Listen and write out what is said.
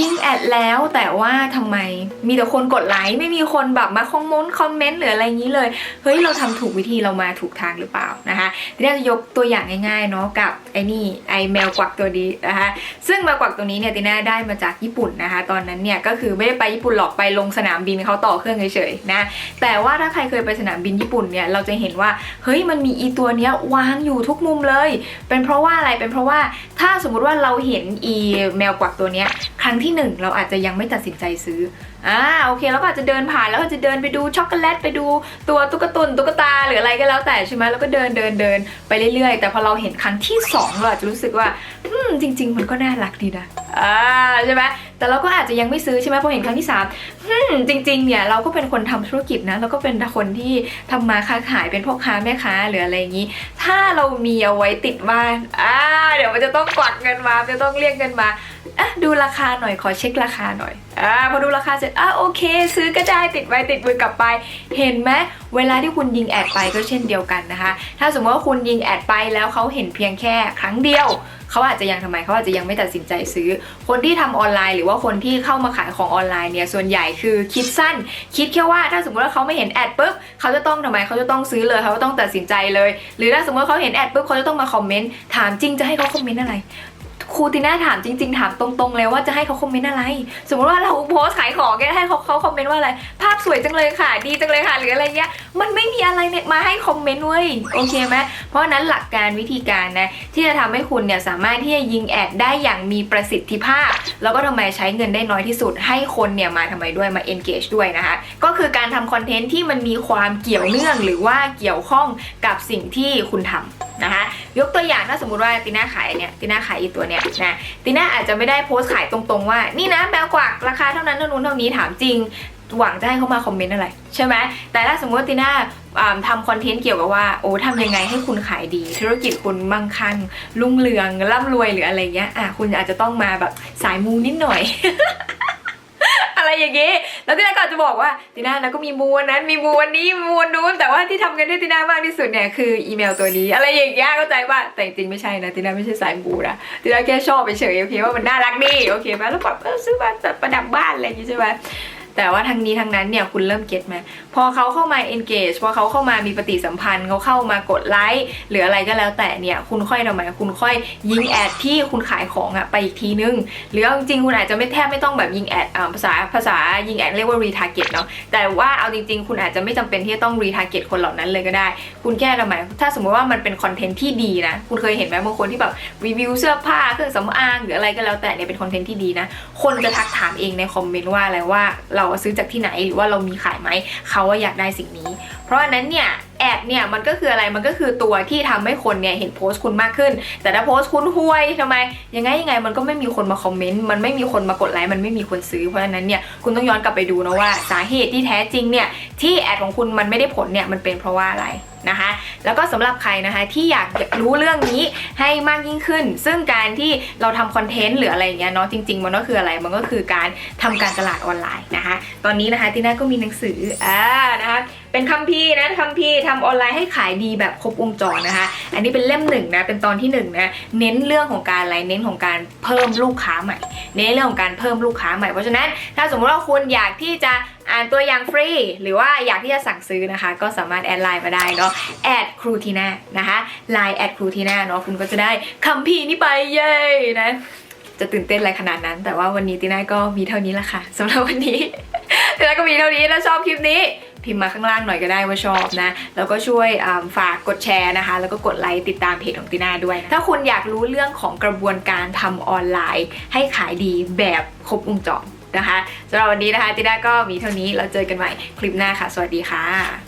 ยิงแอดแล้วแต่ว่าทำไมมีแต่คนกดไลค์ไม่มีคนแบบมาคอมเมนต์คอมเมนต์หรืออะไรอย่างนี้เลย เฮ้ยเราทำถูกวิธีเรามาถูกทางหรือเปล่านะคะทีนี้จะยกตัวอย่างง่ายๆเนาะกับไอ้นี่ไอแมวกวักตัวนี้นะคะซึ่งแมวกวักตัวนี้เนี่ยติน่าได้มาจากญี่ปุ่นนะคะ ตอนนั้นเนี่ยก็คือไม่ได้ไปญี่ปุ่นหรอกไปลงสนามบินเขาต่อเครื่องเฉยๆนะแต่ว่าถ้าใครเคยไปสนามบินญี่ปุ่นเนี่ยเราจะเห็นว่าเฮ้ยมันมีอีตัวเนี้ยวางอยู่ทุกมุมเลย เป็นเพราะว่าอะไรเป็นเพราะว่าถ้าสมมุติว่าเราเห็นอีแมวกวักตัวเนี้ย รั้งที่หนึ่งเราอาจจะยังไม่ตัดสินใจซื้ออ่าโอเคแล้วก็อาจจะเดินผ่านแล้วก็จะเดินไปดูช็อกโกแลตไปดูตัวตุ๊กตุนตุ๊กตาหรืออะไรก็แล้วแต่ใช่ไหมแล้วก็เดินเดินเดินไปเรื่อยๆ แต่พอเราเห็นครั้งที่สองเราอาจจะรู้สึกว่าอืมจริง ๆ มันก็น่ารักดีนะอ่าใช่ไหม แต่เราก็อาจจะยังไม่ซื้อใช่ไหมพอเห็นครั้งที่สามจริงๆเนี่ยเราก็เป็นคนทำธุรกิจนะเราก็เป็นคนที่ทำมาค้าขายเป็นพ่อค้าแม่ค้าหรืออะไรอย่างนี้ ถ้าเรามีเอาไว้ติดบ้านอ่าเดี๋ยวมันจะต้องกวักเงินมาจะต้องเรียกเงินมาอะดูราคาหน่อยขอเช็คราคาหน่อยอ่าพอดูราคาเสร็จอะโอเค ซื้อก็ได้ติดไว้ติดมือกลับไป เห็นไหมเวลาที่คุณยิงแอดไปก็เช่นเดียวกันนะคะ ถ้าสมมติว่าคุณยิงแอดไปแล้วเขาเห็นเพียงแค่ครั้งเดียวเขาอาจจะยังทำไมเขาอาจจะยังไม่ตัดสินใจซื้อคนที่ทำออนไลน์หรือว่าคนที่เข้ามาขายของออนไลน์เนี่ยส่วนใหญ่คือคิดสั้น คิดแค่ว่าถ้าสมมติว่าเขาไม่เห็นแอดปุ๊บเขาจะต้องทำไมเขาจะต้องซื้อเลยเขาจะต้องตัดสินใจเลย หรือถ้าสมมติว่าเขาเห็นแอดปุ๊บเขาจะต้องมาคอมเมนต์ถามจริงจะให้เขาคอมเมนต์อะไร รูติน่าถามจริง ๆ ถามตรงๆ เลยว่าจะให้เขาคอมเมนต์อะไร สมมติว่าเราโพสขายของแกให้เขาเขาคอมเมนต์ว่าอะไร ภาพสวยจังเลยค่ะ ดีจังเลยค่ะหรืออะไรเงี้ย มันไม่มีอะไรเนี่ยมาให้คอมเมนต์เว้ยโอเคไหมเพราะนั้นหลักการวิธีการนะที่จะทำให้คุณเนี่ยสามารถที่จะยิงแอดได้อย่างมีประสิทธิภาพ แล้วก็ทำไมใช้เงินได้น้อยที่สุด ให้คนเนี่ยมาทำไมด้วยมา engage ด้วยนะคะก็คือการทำคอนเทนต์ที่มันมีความเกี่ยวเนื่องหรือว่าเกี่ยวข้องกับสิ่งที่คุณทำ นะคะยกตัวอย่างถ้าสมมติว่าติน่าขายเนี่ยติน่าขายอีตัวเนี่ยนะติน่าอาจจะไม่ได้โพสต์ขายตรงๆว่านี่นะแมวกวักราคาเท่านั้นเท่านู้นเท่านี้ถามจริงหวังจะให้เขามาคอมเมนต์อะไร ใช่ไหมแต่ถ้าสมมติติน่าอ่าทำคอนเทนต์เกี่ยวกับว่าโอ้ทำยังไงให้คุณขายดี ธุรกิจคุณมั่งคั่งรุ่งเรืองร่ำรวยหรืออะไรเงี้ยอะคุณอาจจะต้องมาแบบสายมูนิดหน่อย อะไรอย่างงี้ แล้วติน่าก็อาจะบอกว่าติน่าแล้วก็มีมูวันนั้นมีมูวันนี้มีมูวันนู้นแต่ว่าที่ทำเงินให้ติน่ามากที่สุดเนี่ยคืออีเมลตัวนี้ อะไรอย่างเงี้ยเข้าใจว่าแต่จริงไม่ใช่นะติน่าไม่ใช่สายมูนะติน่าแค่ชอบไปเฉยโอเคว่ามันน่ารักดีโอเคไหมแล้วแบบเออซื้อมาจัดประดับบ้านอะไรอย่างงี้ใช่ไหม แต่ว่าทางนี้ทางนั้นเนี่ยคุณเริ่มเก็ตไหมพอเขาเข้ามา engage พอเขาเข้ามามีปฏิสัมพันธ์เขาเข้ามากดไลค์หรืออะไรก็แล้วแต่เนี่ยคุณค่อยทำไมคุณค่อยยิงแอดที่คุณขายของอะไปอีกทีนึง หรือเอาจริงๆคุณอาจจะไม่แทบไม่ต้องแบบยิงแอดภาษาภาษายิงแอดเรียกว่า retarget เนาะแต่ว่าเอาจริงๆ คุณอาจจะไม่จำเป็นที่จะต้อง retarget คนเหล่านั้นเลยก็ได้ คุณแค่ทำไมถ้าสมมติว่ามันเป็นคอนเทนต์ที่ดีนะคุณเคยเห็นไหมบางคนที่แบบรีวิวเสื้อผ้าเครื่องสำอางหรืออะไรก็แล้วแต่เนี่ยเป็นคอนเทนต์ที่ดีนะคนจะทักถามเองในคอมเมนต์ว่าอะไรว่าเราซื้อจากที่ไหนหรือว่าเรามีขายไหมเขาว่าอยากได้สิ่งนี้ เพราะฉะนั้นเนี่ยแอดเนี่ยมันก็คืออะไรมันก็คือตัวที่ทำให้คนเนี่ยเห็นโพสต์คุณมากขึ้น แต่ถ้าโพสต์คุณห่วยทำไม ยังไงยังไงมันก็ไม่มีคนมาคอมเมนต์มันไม่มีคนมากดไลค์มันไม่มีคนซื้อเพราะฉะนั้นเนี่ยคุณต้องย้อนกลับไปดูนะว่าสาเหตุที่แท้จริงเนี่ยที่แอดของคุณมันไม่ได้ผลเนี่ยมันเป็นเพราะว่าอะไรนะคะ แล้วก็สำหรับใครนะคะที่อยากรู้เรื่องนี้ให้มากยิ่งขึ้น ซึ่งการที่เราทำคอนเทนต์หรืออะไรอย่างเงี้ยเนาะจริง ๆ มันก็คืออะไรมันก็คือการทำการตลาดออนไลน์นะคะ ตอนนี้นะคะที่น่าก็มีหนังสืออ่านะคะเป็นคัมภีร์นะคัมภีร์ทำออนไลน์ให้ขายดีแบบครบวงจรนะคะ อันนี้เป็นเล่มหนึ่งนะเป็นตอนที่หนึ่งนะเน้นเรื่องของการอะไรเน้นของการเพิ่มลูกค้าใหม่ เน้นเรื่องของการเพิ่มลูกค้าใหม่เพราะฉะนั้นถ้าสมมติว่าคุณอยากที่จะ อ่านตัวอย่างฟรี หรือว่าอยากที่จะสั่งซื้อนะคะ ก็สามารถแอดไลน์มาได้เนาะแอดครูทีน่านะคะไลน์แอดครูทีน่าเนาะคุณก็จะได้คัมภีร์นี้ไปเย้นะจะตื่นเต้นอะไรขนาดนั้น แต่ว่าวันนี้ตีน่าก็มีเท่านี้ละค่ะสำหรับวันนี้ตีน่าก็มีเท่านี้ถ้าชอบคลิปนี้พิมพ์มาข้างล่างหน่อยก็ได้ว่าชอบนะ แล้วก็ช่วยฝากกดแชร์นะคะ แล้วก็กดไลค์ติดตามเพจของตีน่าด้วย ถ้าคุณอยากรู้เรื่องของกระบวนการทำออนไลน์ ให้ขายดีแบบครบวงจร นะคะสำหรับวันนี้นะคะตีด้าก็มีเท่านี้เราเจอกันใหม่คลิปหน้าค่ะ สวัสดีค่ะ